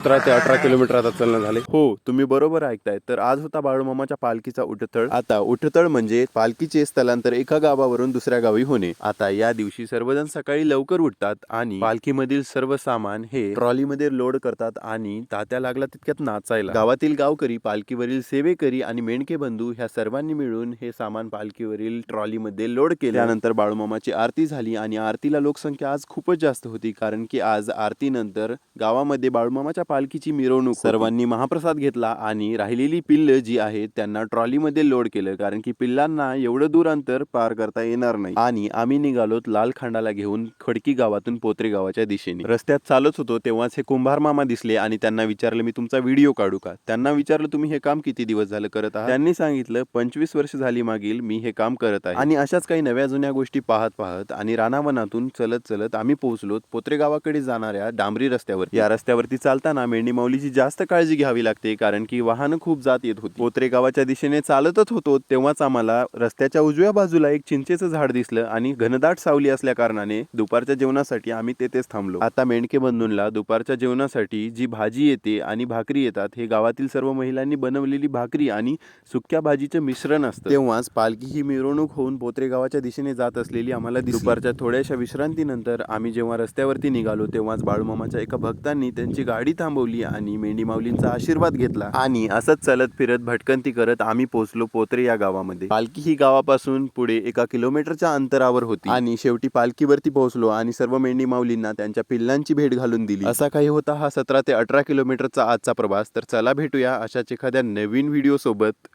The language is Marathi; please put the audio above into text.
सतरा ते अठरा किलोमीटर आता चालणं झाले. हो तुम्ही बरोबर ऐकताय. तर आज होता बाळूमामाच्या पालखीचा उठतळ आता उठतळ म्हणजे पालखीचे स्थलांतर एका गावावरून दुसऱ्या गावी होणे. आता या दिवशी सर्वजण सकाळी लवकर उठतात आणि पालखीमधील सर्व सामान हे ट्रॉलीमध्ये लोड करतात आणि तात्या लागला तितक्यात नाचायला. गावातील गावकरी पालखीवरील सेवेकरी आणि मेणके बंधू ह्या सर्वांनी मिळून हे सामान पालखीवरील ट्रॉलीमध्ये लोड केले. त्यानंतर बाळूमामाची आरती झाली आणि आरतीला लोकसंख्या आज खूपच जास्त होती. कारण की आज आरतीनंतर गावामध्ये बाळूमामाच्या पालखीची मिरवणूक सर्वांनी महाप्रसाद घेतला आणि राहिलेली पिल्ल जी आहेत त्यांना ट्रॉलीमध्ये लोड केलं कारण की पिल्लांना एवढं दूर अंतर पार करता येणार नाही. आणि आम्ही निघालोत लाल खांडाला घेऊन खडकी गावातून पोत्रे गावाच्या दिशेने. रस्त्यात चालत होतो तेव्हाच हे कुंभार मामा दिसले आणि त्यांना विचारलं मी तुमचा व्हिडिओ काढू का? त्यांना विचारलं तुम्ही हे काम किती दिवस झालं करत आहात? त्यांनी सांगितलं पंचवीस वर्ष झाली मागील मी हे काम करत आहे. आणि अशाच काही नव्या जुन्या गोष्टी पाहत पाहत आणि रानावनातून चलत चलत आम्ही पोहोचलो पोत्रे गावाकडे जाणाऱ्या डांबरी रस्त्यावर या रस्त्यावरती चालताना मेंढी माऊलीची जास्त काळजी घ्यावी लागते कारण की वाहनं खूप जात येत होती. पोत्रे गावाच्या दिशेने चालतच होतो तेव्हाच आम्हाला रस्त्याच्या उजव्या बाजूला एक चिंचेचं झाड दिसलं आणि घनदाट सावली असल्या कारणाने दुपारच्या जेवणासाठी आम्ही तेथेच थांबलो. आता मेंढके बंधूंना दुपारच्या जेवणासाठी जी भाजी येते आणि भाकरी येतात हे गावातील सर्व महिलांनी बनवलेली भाकरी आणि सुक्या भाजीचं मिश्रण असतं. तेव्हाच पालखी ही मिरवणूक होऊन पोत्रे गावाच्या दिशेने जात असलेली आम्हाला दुपारच्या थोड्याशा विश्रांतीनंतर आम्ही जेव्हा रस्त्यावरती निघालो तेव्हाच बाळूमामाच्या एका भक्तांनी त्यांची गाडी थांब थांबवली आणि मेंढी माऊलींचा आशीर्वाद घेतला. आणि असंच चालत फिरत भटकंती करत आम्ही पोहोचलो पोत्रे या गावामध्ये. पालखी ही गावापासून पुढे एका किलोमीटरच्या अंतरावर होती. आणि शेवटी पालखीवरती पोहोचलो आणि सर्व मेंढी माऊलींना त्यांच्या पिल्लांची भेट घालून दिली. असा काही होता हा सतरा ते अठरा किलोमीटरचा आजचा प्रवास. तर चला भेटूया अशाच एखाद्या नवीन व्हिडिओ सोबत.